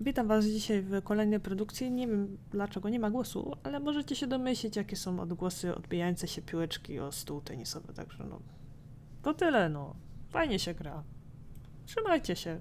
Witam Was dzisiaj w kolejnej produkcji. Nie wiem dlaczego nie ma głosu, ale możecie się domyślić, jakie są odgłosy odbijające się piłeczki o stół tenisowy. Także no, to tyle, no. Fajnie się gra. Trzymajcie się.